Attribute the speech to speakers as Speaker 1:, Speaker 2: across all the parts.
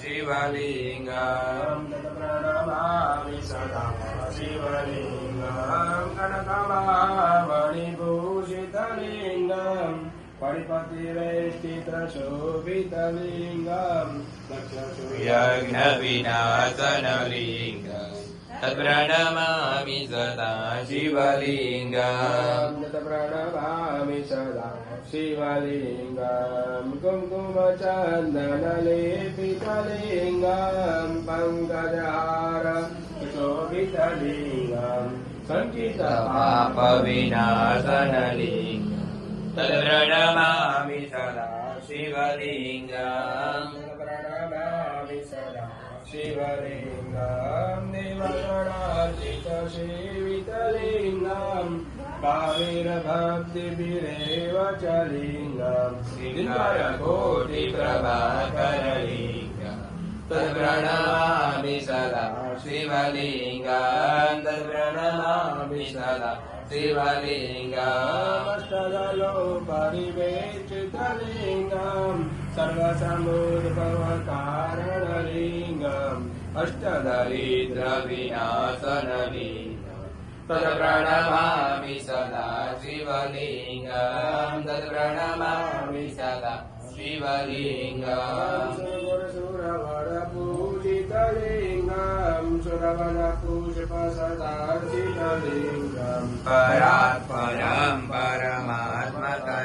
Speaker 1: शिवलिङ्गम्
Speaker 2: प्रणमामि सदा शिवलिङ्गम् कनकमामणिभूषितलिङ्गम् पणिपतिवेष्टितशोभितलिङ्गम्
Speaker 1: यज्ञविनाशनलिङ्गम् तत्प्रणमामि सदा शिवलिङ्गम्।
Speaker 2: प्रणमामि सदा शिवलिङ्गम्। कुङ्कुमचन्दनलेपितलिङ्गम् पङ्कजहार शोभितलिङ्गम् सङ्कितपाप
Speaker 1: पापविनाशनलिङ्गम् तत्प्रणमामि सदा शिवलिङ्गम्।
Speaker 2: प्रणमामि सदा शिवलिङ्गम् देवगणार्चितसेवितलिङ्गम् भाविरभक्तिभिरेव च लिङ्गम्
Speaker 1: कोटिप्रभाकरलिङ्गम् तत्प्रणमामि सदा शिवलिङ्गम् तत्प्रणमामि सदा शिवलिङ्गम्
Speaker 2: अष्टदलो परिवेष्टितलिङ्गम् सर्वसमुद्भवकारणलिङ्गम्
Speaker 1: दरिद्रविनाशनलिङ्गम् तत्प्रणमामि सदा शिवलिङ्गम् तत्प्रणमामि सदा शिवलिङ्गम्।
Speaker 2: सुरवरपूजितलिङ्गम् सुरवरपुष्पसदार्चितलिङ्गम्
Speaker 1: परात् परम्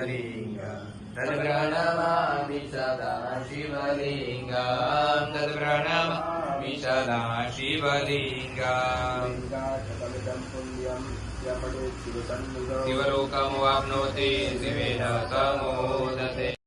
Speaker 1: परमात्मकलिङ्गम् तत्प्रणमामि सदा शिवलिङ्गम् तत्प्रणमामि सदा शिवलिङ्गम्
Speaker 2: लिङ्गाशतमिदम् पुण्यम् यपठेत् शिवसन्निधौ
Speaker 1: शिवलोकमुवाप्नोति शिवेन समोदते